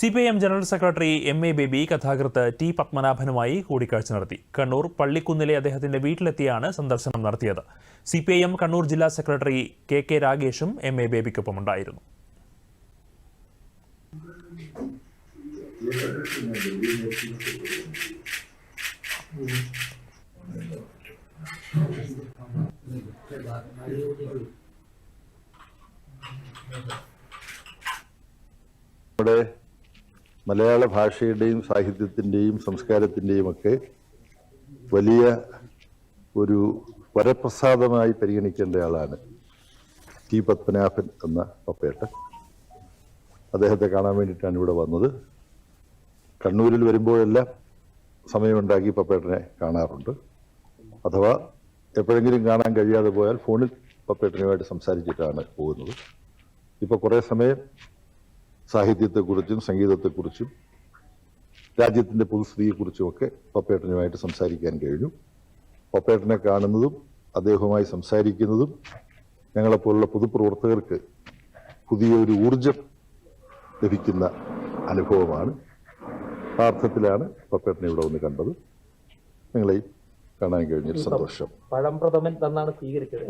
C P I M general secretary M A Baby കഥാകൃത്ത് T പത്മനാഭനുമായി കൂടിക്കാഴ്ച നടത്തി. കണ്ണൂർ പള്ളിക്കുന്നിലെ അദ്ദേഹത്തിന്റെ വീട്ടിലെത്തിയാണ് സന്ദർശനം നടത്തിയത്. C P I M Kannur ജില്ലാ സെക്രട്ടറി കെ കെ രാഗേഷും എം എ ബേബിക്കൊപ്പമുണ്ടായിരുന്നു നമ്മുടെ മലയാള ഭാഷയുടെയും സാഹിത്യത്തിന്റെയും സംസ്കാരത്തിന്റെയും ഒക്കെ വലിയ ഒരു വരപ്രസാദമായി പരിഗണിക്കേണ്ട ആളാണ് ടി പത്മനാഭൻ എന്ന പപ്പേട്ടൻ. അദ്ദേഹത്തെ കാണാൻ വേണ്ടിയിട്ടാണ് ഇവിടെ വന്നത്. കണ്ണൂരിൽ വരുമ്പോഴെല്ലാം സമയമുണ്ടാക്കി പപ്പേട്ടനെ കാണാറുണ്ട്. അഥവാ എപ്പോഴെങ്കിലും കാണാൻ കഴിയാതെ പോയാൽ ഫോണിൽ പപ്പേട്ടനുമായിട്ട് സംസാരിച്ചിട്ടാണ് പോകുന്നത്. ഇപ്പോൾ കുറേ സമയം സാഹിത്യത്തെക്കുറിച്ചും സംഗീതത്തെക്കുറിച്ചും രാജ്യത്തിന്റെ പൊതുസ്ഥിതിയെക്കുറിച്ചും ഒക്കെ പപ്പേട്ടനുമായിട്ട് സംസാരിക്കാൻ കഴിഞ്ഞു. പപ്പേട്ടനെ കാണുന്നതും അദ്ദേഹവുമായി സംസാരിക്കുന്നതും ഞങ്ങളെപ്പോലുള്ള പൊതുപ്രവർത്തകർക്ക് പുതിയൊരു ഊർജം ലഭിക്കുന്ന അനുഭവമാണ്. ആ അർത്ഥത്തിലാണ് പപ്പേട്ടനെ ഇവിടെ വന്ന് കണ്ടത്. നിങ്ങളെയും കാണാൻ കഴിഞ്ഞൊരു സന്തോഷം. പഴംപ്രഥമൻ തന്നാണ് സ്വീകരിച്ചത്.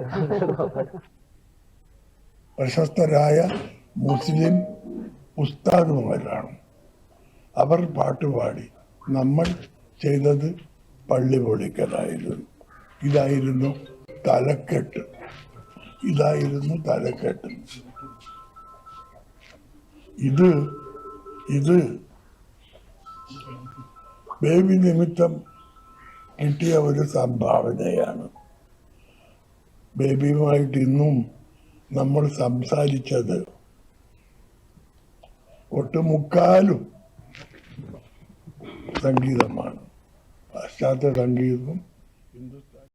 പ്രശസ്തരായ മുസ്ലിം ഉസ്താദുമാരാണ്. അവർ പാട്ടുപാടി നമ്മൾ ചെയ്തത് പള്ളി പൊളിക്കലായിരുന്നു. ഇതായിരുന്നു തലക്കെട്ട്. ഇതായിരുന്നു തലക്കെട്ട്. ഇത് ഇത് ബേബി നിമിത്തം കിട്ടിയ ഒരു സംഭാവനയാണ്. ബേബിയുമായിട്ട് ഇന്നും നമ്മൾ സംസാരിച്ചത് ഒട്ടുമുക്കാലും സംഗീതമാണ്. പാശ്ചാത്യ സംഗീതവും ഹിന്ദുസ്ഥാനി